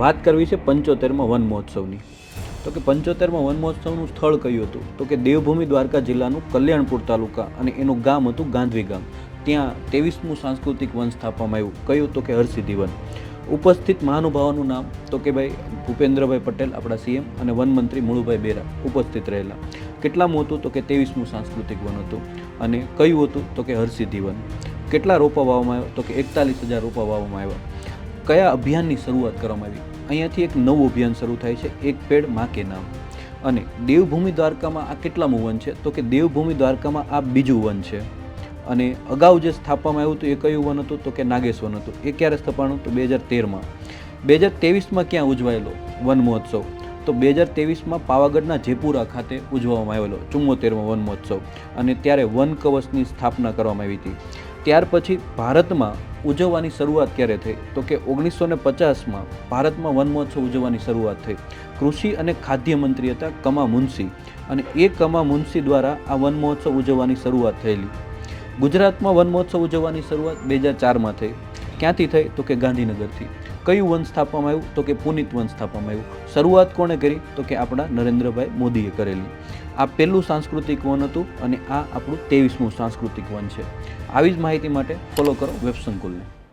વાત કરવી છે પંચોતેરમાં વન મહોત્સવની. તો કે પંચોતેરમાં વન મહોત્સવનું સ્થળ કયું હતું? તો કે દેવભૂમિ દ્વારકા જિલ્લાનું કલ્યાણપુર તાલુકા અને એનું ગામ હતું ગાંધવી ગામ. ત્યાં ત્રેવીસમું સાંસ્કૃતિક વન સ્થાપવામાં આવ્યું. કયું તો કે હરસિદ્ધિ વન. ઉપસ્થિત મહાનુભાવોનું નામ તો કે ભાઈ ભૂપેન્દ્રભાઈ પટેલ, આપણા સીએમ, અને વનમંત્રી મુળુભાઈ બેરા ઉપસ્થિત રહેલા. કેટલામું હતું તો કે ત્રેવીસમું સાંસ્કૃતિક વન હતું અને કયું હતું તો કે હરસિદ્ધિ વન. કેટલા રોપા વાવવામાં આવ્યા? તો કે એકતાલીસ હજાર રોપા વાવવામાં આવ્યા. કયા અભિયાનની શરૂઆત કરવામાં આવી? અહીંયાથી એક નવું અભિયાન શરૂ થાય છે, એક પેડમાં કે નામ. અને દેવભૂમિ દ્વારકામાં આ કેટલામું વન છે? તો કે દેવભૂમિ દ્વારકામાં આ બીજું વન છે. અને અગાઉ જે સ્થાપવામાં આવ્યું હતું એ કયું વન હતું? તો કે નાગેશ વન હતું. એ ક્યારે સ્થાપાણું તો બે હજાર તેરમાં. બે હજાર તેવીસમાં ક્યાં ઉજવાયેલો વન મહોત્સવ? તો બે હજાર ત્રેવીસમાં પાવાગઢના જેપુરા ખાતે ઉજવવામાં આવેલો ચુમ્મોતેરમો વન મહોત્સવ. અને ત્યારે વન કવચની સ્થાપના કરવામાં આવી હતી. ત્યાર પછી ભારતમાં ઉજવવાની શરૂઆત ક્યારે થઈ? તો કે ઓગણીસો ને પચાસમાં ભારતમાં વન મહોત્સવ ઉજવવાની શરૂઆત થઈ. કૃષિ અને ખાદ્ય મંત્રી હતા કમા મુનશી અને એ કમા મુનશી દ્વારા આ વન મહોત્સવ ઉજવવાની શરૂઆત થયેલી. ગુજરાતમાં વન મહોત્સવ ઉજવવાની શરૂઆત બે હજાર ચારમાં થઈ. ક્યાંથી થઈ? તો કે ગાંધીનગરથી. કયું વંશ સ્થાપવામાં આવ્યું? તો કે પુનિત વંશ સ્થાપવામાં આવ્યું. શરૂઆત કોણે કરી? તો કે આપણા નરેન્દ્રભાઈ મોદીએ કરેલી. આ પહેલું સાંસ્કૃતિક વન હતું અને આ આપણું ત્રેવીસમું સાંસ્કૃતિક વન છે. આવી જ માહિતી માટે ફોલો કરો વેબ સંકુલને.